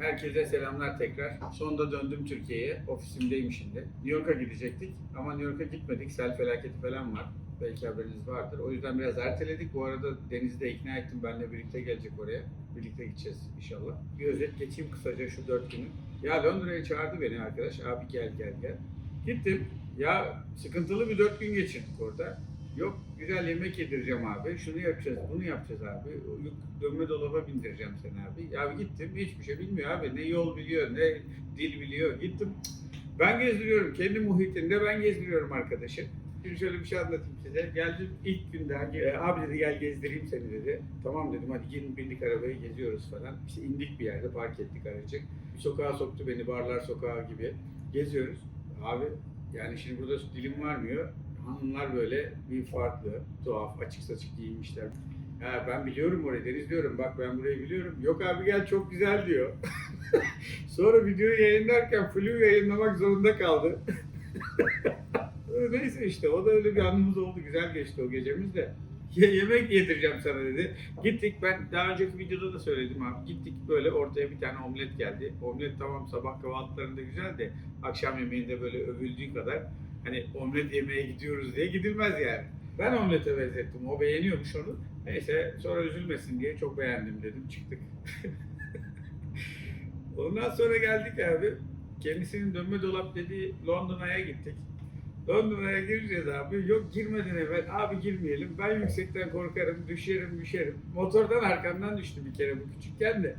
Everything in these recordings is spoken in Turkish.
Herkese selamlar tekrar. Sonunda döndüm Türkiye'ye. Ofisimdeyim şimdi. New York'a gidecektik ama New York'a gitmedik. Sel felaketi falan var. Belki haberiniz vardır. O yüzden biraz erteledik. Bu arada Deniz'i de ikna ettim. Benle birlikte gelecek oraya. Birlikte gideceğiz inşallah. Bir özet geçeyim kısaca şu dört günü. Ya Londra'ya çağırdı beni arkadaş. Abi gel gel gel. Gittim. Ya sıkıntılı bir dört gün geçirdik orada. Yok güzel yemek yedireceğim abi. Şunu yapacağız, bunu yapacağız abi. Yok, dönme dolaba bindireceğim seni abi. Ya gittim hiçbir şey bilmiyor abi. Ne yol biliyor, ne dil biliyor. Gittim. Ben gezdiriyorum. Kendi muhitinde ben gezdiriyorum arkadaşı. Şimdi şöyle bir şey anlatayım size. Geldim ilk günden e, abi dedi gel gezdireyim seni dedi. Tamam dedim hadi gelin bindik arabaya geziyoruz falan. İşte indik bir yerde park ettik aracı. Bir sokağa soktu beni barlar sokağı gibi. Geziyoruz. Abi yani şimdi burada dilim varmıyor. Hanımlar böyle bir farklı, tuhaf, açık saçık giyinmişler. Ha ben biliyorum orayı, Deniz diyorum. Bak ben burayı biliyorum. Yok abi gel çok güzel diyor. Sonra videoyu yayınlarken flu yayınlamak zorunda kaldı. Neyse işte o da öyle bir anımız oldu. Güzel geçti o gecemiz de. Ye- yemek yedireceğim sana dedi. Gittik ben daha önceki videoda da söyledim abi. Gittik böyle ortaya bir tane omlet geldi. Omlet tamam sabah kahvaltılarında güzel de akşam yemeğinde böyle övüldüğü kadar hani omlet yemeye gidiyoruz diye gidilmez yani. Ben omlete benzettim. O beğeniyormuş onu. Neyse sonra üzülmesin diye çok beğendim dedim. Çıktık. Ondan sonra geldik abi. Kendisinin dönme dolap dediği Londra'ya gittik. Londra'ya gireceğiz abi. Yok girmeden evvel abi girmeyelim. Ben yüksekten korkarım, düşerim, düşerim. Motordan arkamdan düştü bir kere bu küçükken de.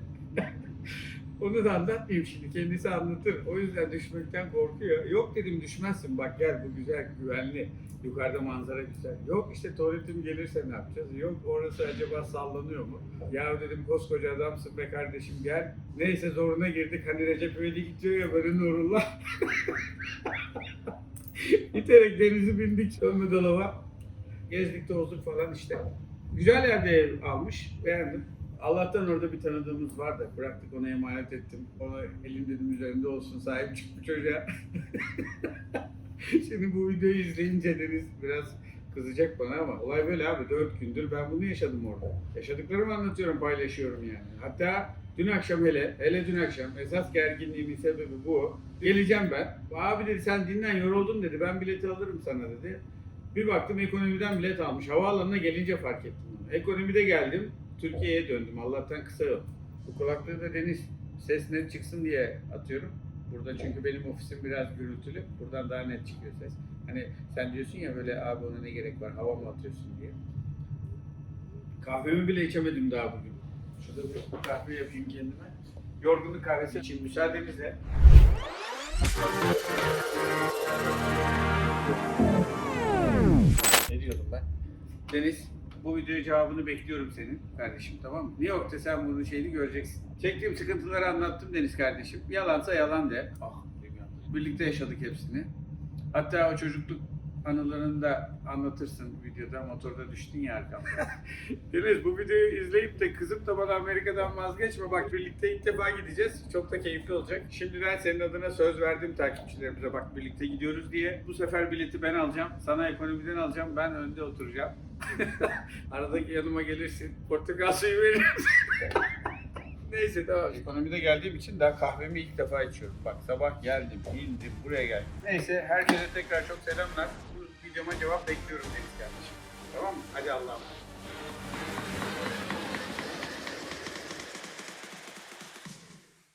Onu da anlatmayayım şimdi. Kendisi anlatır. O yüzden düşmekten korkuyor. Yok dedim düşmezsin. Bak gel bu güzel, güvenli. Yukarıda manzara güzel. Yok işte tuvaletim gelirse ne yapacağız? Yok orası acaba sallanıyor mu? Ya dedim koskoca adamsın be kardeşim gel. Neyse zoruna girdik. Hani Recep İvedik diyor ya böyle Nurullah. İterek denizi bindik dönme dolaba. Gezdik tozduk falan işte. Güzel yerde almış. Beğendim. Allah'tan orada bir tanıdığımız var da bıraktık ona emanet ettim. Ona elim dedim üzerinde olsun sahip çık bu çocuğa. Şimdi bu videoyu izleyince Deniz biraz kızacak bana ama olay böyle abi. Dört gündür ben bunu yaşadım orada. Yaşadıklarımı anlatıyorum, paylaşıyorum yani. Hatta dün akşam hele, hele dün akşam esas gerginliğimin sebebi bu. Geleceğim ben. Abi dedi sen dinlen yoruldun dedi. Ben bileti alırım sana dedi. Bir baktım ekonomiden bilet almış. Havaalanına gelince fark ettim. Ekonomide geldim. Türkiye'ye döndüm. Allah'tan kısa yol. Bu kulaklığı da Deniz ses net çıksın diye atıyorum. Burada çünkü benim ofisim biraz gürültülü. Buradan daha net çıkıyor ses. Hani sen diyorsun ya böyle abi ona ne gerek var hava mı atıyorsun diye. Kahvemi bile içemedim daha bugün. Şurada bir kahve yapayım kendime. Yorgunluk kahvesi için müsaadenizle. Ne diyordum ben? Deniz, bu videoya cevabını bekliyorum senin kardeşim tamam mı? New York'ta sen bunun şeyini göreceksin. Çektiğim sıkıntıları anlattım Deniz kardeşim. Yalansa yalan de. Ah, birlikte yaşadık hepsini. Hatta o çocukluk anılarını da anlatırsın videoda. Motorda düştün ya arkamda. Deniz bu videoyu izleyip de kızıp da bana Amerika'dan vazgeçme. Bak birlikte ilk defa gideceğiz. Çok da keyifli olacak. Şimdiden senin adına söz verdim takipçilerimize. Bak birlikte gidiyoruz diye. Bu sefer bileti ben alacağım. Sana ekonomiden alacağım. Ben önde oturacağım. Aradaki yanıma gelirsin. Portakal suyu veririm. Neyse tamam. Ekonomide geldiğim için daha kahvemi ilk defa içiyorum. Bak sabah geldim, indim, buraya geldim. Neyse herkese tekrar çok selamlar. Bu videoma cevap bekliyorum Deniz kardeşim. Tamam mı? Hadi Allah'a emanet.